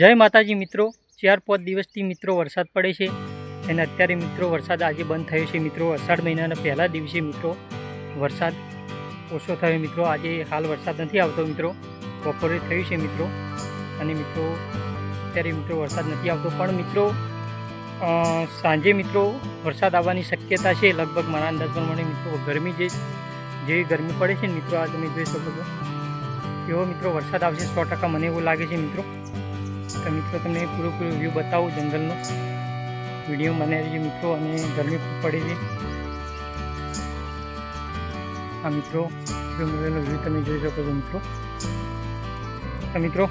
જય માતાજી મિત્રો. ચાર પાંચ દિવસથી મિત્રો વરસાદ પડે છે અને અત્યારે મિત્રો વરસાદ આજે બંધ થયો છે. મિત્રો, અષાઢ મહિનાના પહેલા દિવસે મિત્રો વરસાદ ઓછો થયો. મિત્રો, આજે હાલ વરસાદ નથી આવતો મિત્રો. બપોરે થયું છે મિત્રો. અને મિત્રો, અત્યારે મિત્રો વરસાદ નથી આવતો. પણ મિત્રો સાંજે મિત્રો વરસાદ આવવાની શક્યતા છે. લગભગ મારા અંદાજ પ્રમાણે મિત્રો, ગરમી જે જેવી ગરમી પડે છે ને મિત્રો, આ તમે જોઈ શકો છો. એવો મિત્રો વરસાદ આવશે સો ટકા મને એવું લાગે છે મિત્રો. તો મિત્રો, તમને પૂરેપૂરો વ્યૂ બતાવું જંગલનો. વીડિયો બનાવી છે મિત્રો અને ગરમી ખૂબ પડે છે. આ મિત્રો જંગલનો વ્યૂ તમે જોઈ શકો છો મિત્રો. તો મિત્રો,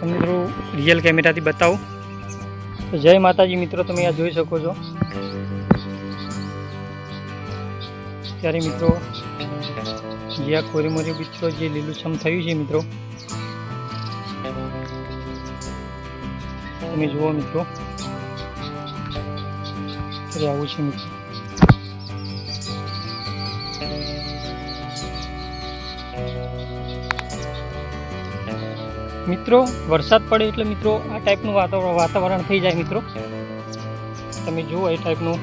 તમને થોડું રિયલ કેમેરાથી બતાવું. તો જય માતાજી મિત્રો, તમે આ જોઈ શકો છો. ત્યારે મિત્રો, જે આ કોરીમોરી મિત્રો જે લીલુંછમ થયું છે મિત્રો તમે જુઓ મિત્રો અત્યારે આવું છે મિત્રો મિત્રો, વરસાદ પડે એટલે મિત્રો આ ટાઈપનું વાતાવરણ વાતાવરણ થઈ જાય મિત્રો. તમે જુઓ એ ટાઈપનું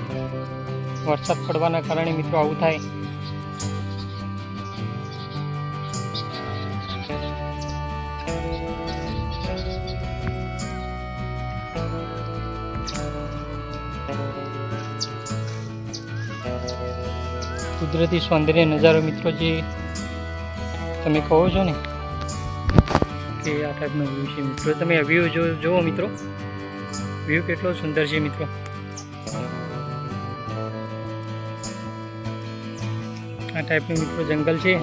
વરસાદ પડવાના કારણે મિત્રો આવું થાય. કુદરતી સૌંદર્ય નજારો મિત્રો, જે તમે કહો છો ને કે આ ટાઈપનો વ્યૂ છે મિત્રો. તમે વ્યૂ જો જુઓ મિત્રો. વ્યૂ કેટલો સુંદર છે મિત્રો. આ ટાઈપનું મિત્રો જંગલ છે.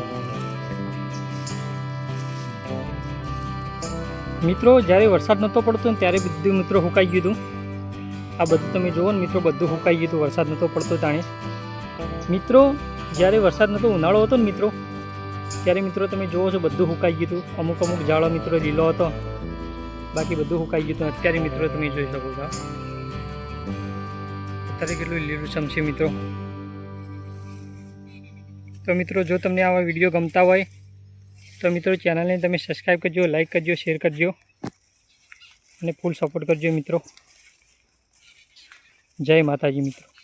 મિત્રો, જ્યારે વરસાદ નહોતો પડતો ત્યારે બધું મિત્રો હુકાઈ ગયું હતું. આ બધું તમે જુઓ ને મિત્રો, બધું સુકાઈ ગયું હતું, વરસાદ નહોતો પડતો તાણે મિત્રો, જ્યારે વરસાદ નહોતો, ઉનાળો હતો ને મિત્રો, ત્યારે મિત્રો તમે જુઓ છો બધું સુકાઈ ગયું હતું. અમુક અમુક ઝાડો મિત્રો લીલો હતો. બાકી બધું સુકાઈ ગયું હતું. અત્યારે મિત્રો તમે જોઈ શકો છો. અત્યારે કેટલું લીલું છે મિત્રો. તો મિત્રો, જો તમને આવા વીડિયો ગમતા હોય, તો મિત્રો ચેનલને તમે સબસ્ક્રાઈબ કરજો લાઈક કરજો શેર કરજો. અને ફૂલ સપોર્ટ કરજો મિત્રો. જય માતાજી મિત્રો.